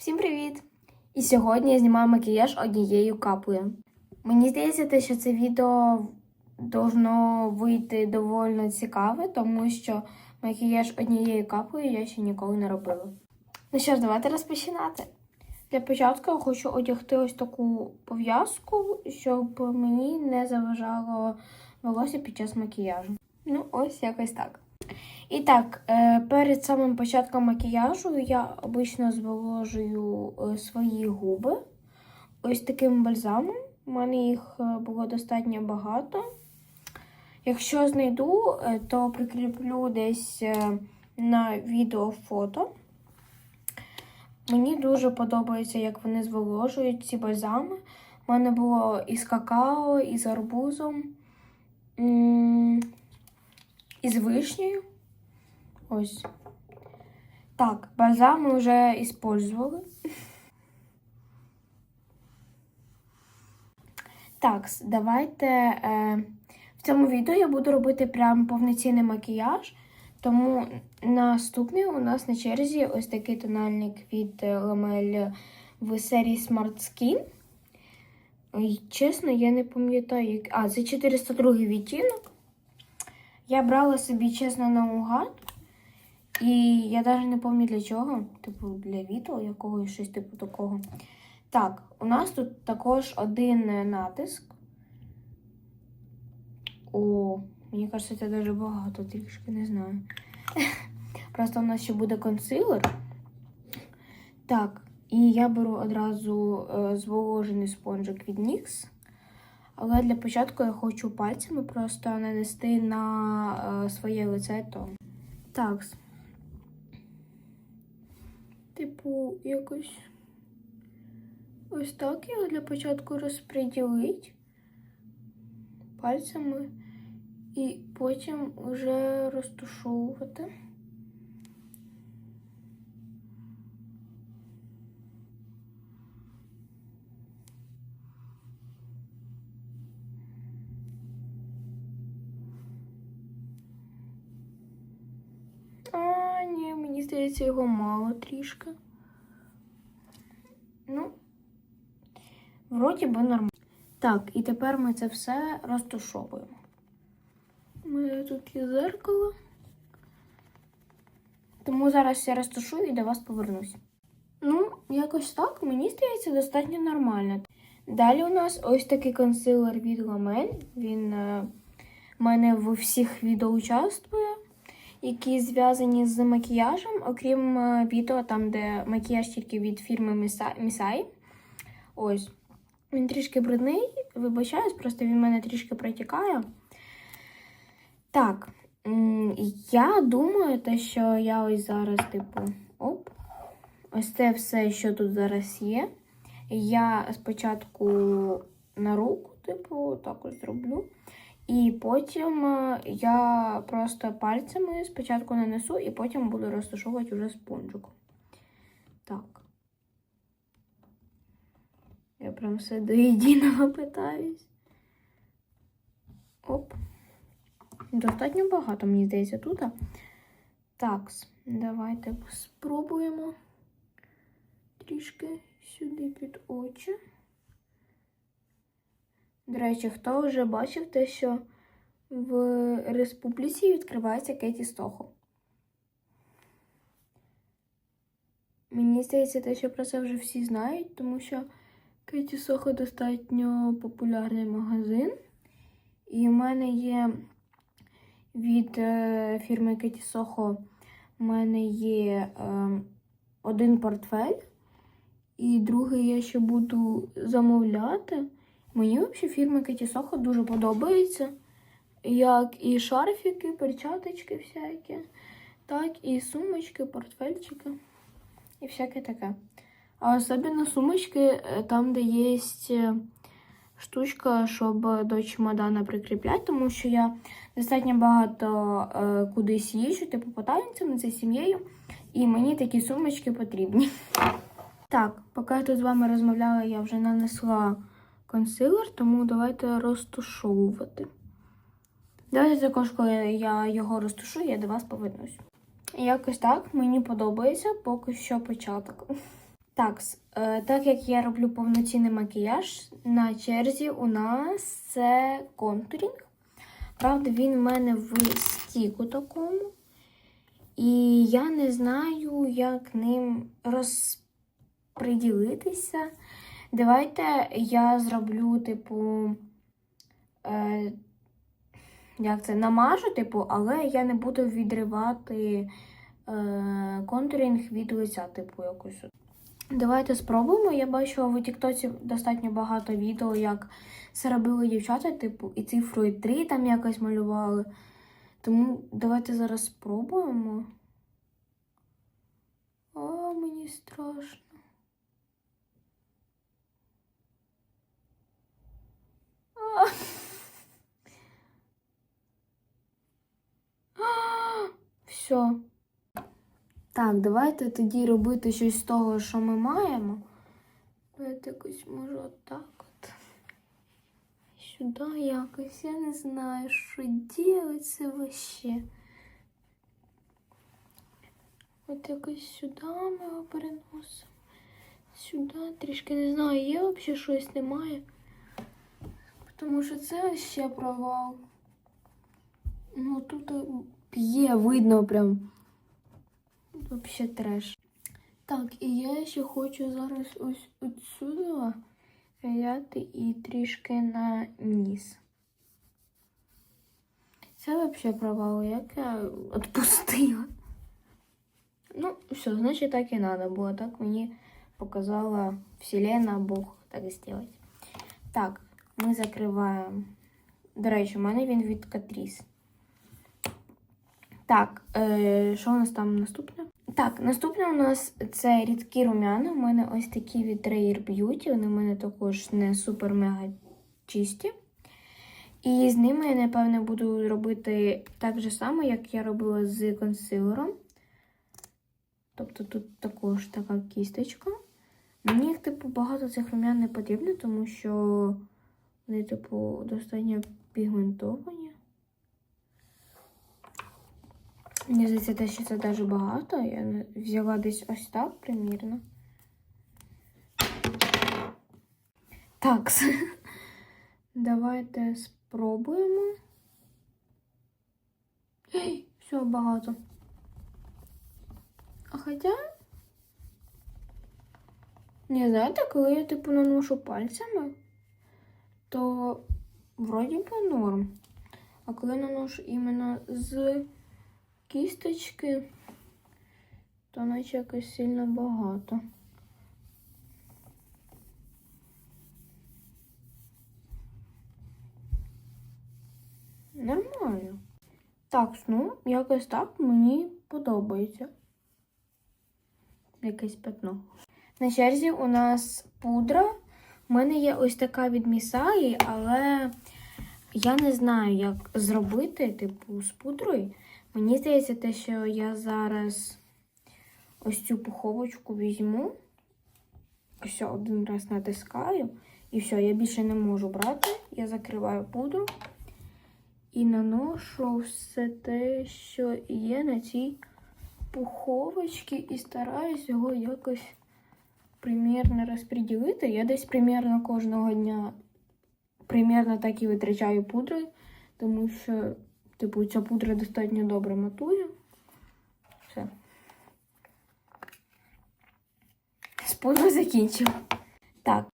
Всім привіт! І сьогодні я знімаю макіяж однією каплею. Мені здається, що це відео должно вийти доволі цікаве, тому що макіяж однією каплею я ще ніколи не робила. Ну що ж, давайте розпочинати. Для початку я хочу одягти ось таку пов'язку, щоб мені не заважало волосся під час макіяжу. Ну, ось якось так. І так, е, перед самим початком макіяжу я обично зволожую е, свої губи ось таким бальзамом. У мене їх е, було достатньо багато. Якщо знайду, то прикріплю десь на відео фото. Мені дуже подобається, як вони зволожують ці бальзами. У мене було і з какао, і з арбузом, і з вишнею. Ось. Так, бальзам ми вже использовали. Так, давайте. Е, в цьому відео я буду робити прям повноцінний макіяж. Тому наступний у нас на черзі ось такий тональник від е, Ламель в серії Smart Skin. Ой, Чесно, я не пам'ятаю, як. А, це 402 відтінок. Я брала собі, чесно, наугад. І я навіть не пам'ятаю для чого. Типу, для відео якогось щось типу такого. Так, у нас тут також один е, натиск. О, мені кажеться, це дуже багато, трішки не знаю. Просто у нас ще буде консилер. Так, і я беру одразу е, зволожений спонжик від NYX. Але для початку я хочу пальцями просто нанести на е, своє лице тон. Так. Типу, якось ось так його для початку розподілити пальцями і потім вже розтушовувати. А, ні, мені здається, його мало трішки. Ну, вроді би нормально. Так, і тепер ми це все розтушовуємо. У мене тут є зеркало. Тому зараз я розташую і до вас повернусь. Ну, якось так, мені здається, достатньо нормально. Далі у нас ось такий консилер від Ламель. Він е, мене в всіх відео участвує, які зв'язані з макіяжем, окрім е, відео, там, де макіяж тільки від фірми Місай. Ось. Він трішки брудний, вибачаюсь, просто він мене трішки протікає. Так, я думаю, те, що я ось зараз, типу, оп, ось це все, що тут зараз є. Я спочатку на руку, типу, так ось зроблю. І потім е, я просто пальцями спочатку нанесу, і потім буду розташовувати вже спонжиком. Так. Я прям все до єдиного питаюсь. Оп. Достатньо багато, мені здається, тут. Так, давайте спробуємо трішки сюди під очі. До речі, хто вже бачив те, що в республіці відкривається Кеті Стохо? Мені здається, те, що про це вже всі знають, тому що Кеті Сохо достатньо популярний магазин. І в мене є від е, фірми Кеті Сохо в мене є е, один портфель, і другий я ще буду замовляти. Мені взагалі фірма Сохо дуже подобається. Як і шарфіки, перчаточки всякі, так і сумочки, портфельчики і всяке таке. А особливо сумочки, е, там, де є е, штучка, щоб до чемодана прикріпляти, тому що я достатньо багато е, кудись їжджу, типу по танцям за сім'єю, і мені такі сумочки потрібні. Так, поки я тут з вами розмовляла, я вже нанесла консилер, тому давайте розтушовувати. Давайте також, коли я його розтушую, я до вас повернусь. Якось так мені подобається поки що початок. Так, е, так як я роблю повноцінний макіяж, на черзі у нас це контурінг. Правда, він в мене в стіку такому. І я не знаю, як ним розподілитися. Давайте я зроблю, типу, е, як це, намажу, типу, але я не буду відривати е, контурінг від лиця, типу, якось. Давайте спробуємо. Я бачила в Тіктоці достатньо багато відео, як це робили дівчата, типу, і цифрою 3 там якось малювали. Тому давайте зараз спробуємо. О, мені страшно. А. Все. Так, давайте тоді робити щось з того, що ми маємо. Давайте якось може отак от. Сюди якось. Я не знаю, що це вообще. От якось сюди ми його переносимо. Сюди трішки не знаю, є взагалі щось немає. Тому що це ще провал. Ну тут є, видно прям. Вообще треш. Так, і я ще хочу зараз ось отсюди взяти і трішки на низ. Це взагалі провал, як я відпустила. Ну, все, значить так і треба було. Так мені показала Вселена, Бог так зробити. Так, ми закриваємо. До речі, у мене він від Катріс. Так, е, що у нас там наступне? Так, наступне у нас це рідкі рум'яна. У мене ось такі від Rare Beauty. Вони в мене також не супер-мега чисті. І з ними я, напевне, буду робити так же само, як я робила з консилером. Тобто тут також така кісточка. Мені, типу, багато цих рум'ян не потрібно, тому що вони, типу, достатньо пігментовані. Мені здається, те, що це дуже багато. Я взяла десь ось так примірно. Так, давайте спробуємо. Все багато. А хоча. Не знаєте, коли я типу наношу пальцями, то вроді би норм. А коли наношу іменно з кісточки, то наче якось сильно багато. Нормально. Так, ну, якось так мені подобається. Якесь пятно. На черзі у нас пудра. У мене є ось така від Місаї, але я не знаю, як зробити, типу, з пудрою. Мені здається, те, що я зараз ось цю пуховочку візьму. Ось один раз натискаю. І все, я більше не можу брати. Я закриваю пудру і наношу все те, що є на цій пуховочці, і стараюсь його якось примірно розподілити. Я десь примірно кожного дня примірно так і витрачаю пудри, тому що, типу, ця пудра достатньо добре матує. Все. З закінчила. Так,